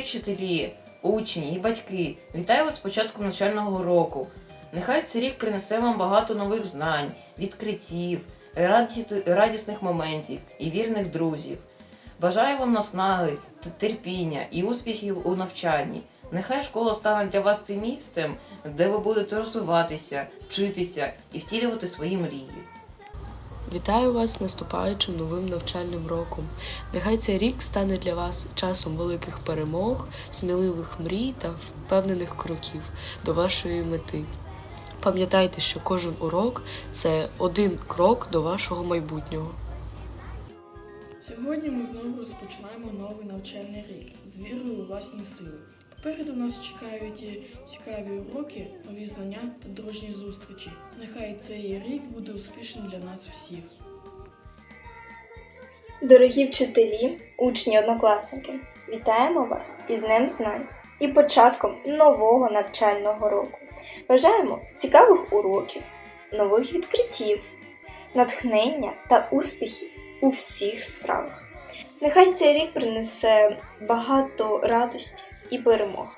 вчителі, учні і батьки, вітаю вас з початком навчального року. Нехай цей рік принесе вам багато нових знань, відкриттів, радісних моментів і вірних друзів. Бажаю вам наснаги, терпіння і успіхів у навчанні. Нехай школа стане для вас тим місцем, де ви будете розвиватися, вчитися і втілювати свої мрії. Вітаю вас наступаючим новим навчальним роком. Нехай цей рік стане для вас часом великих перемог, сміливих мрій та впевнених кроків до вашої мети. Пам'ятайте, що кожен урок це один крок до вашого майбутнього. Сьогодні ми знову розпочинаємо новий навчальний рік з вірою у власні сили. Попереду нас чекають цікаві уроки, нові знання та дружні зустрічі. Нехай цей рік буде успішним для нас всіх. Дорогі вчителі, учні, однокласники, вітаємо вас із Днем Знань і початком нового навчального року. Бажаємо цікавих уроків, нових відкриттів, натхнення та успіхів у всіх справах. Нехай цей рік принесе багато радості і перемог.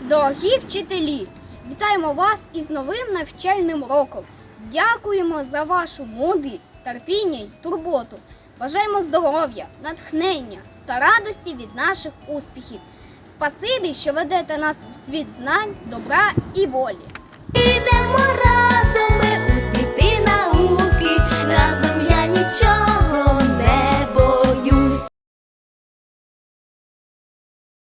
Дорогі вчителі, вітаємо вас із новим навчальним роком. Дякуємо за вашу мудрість, терпіння й турботу. Бажаємо здоров'я, натхнення та радості від наших успіхів. Спасибі, що ведете нас у світ знань, добра і волі.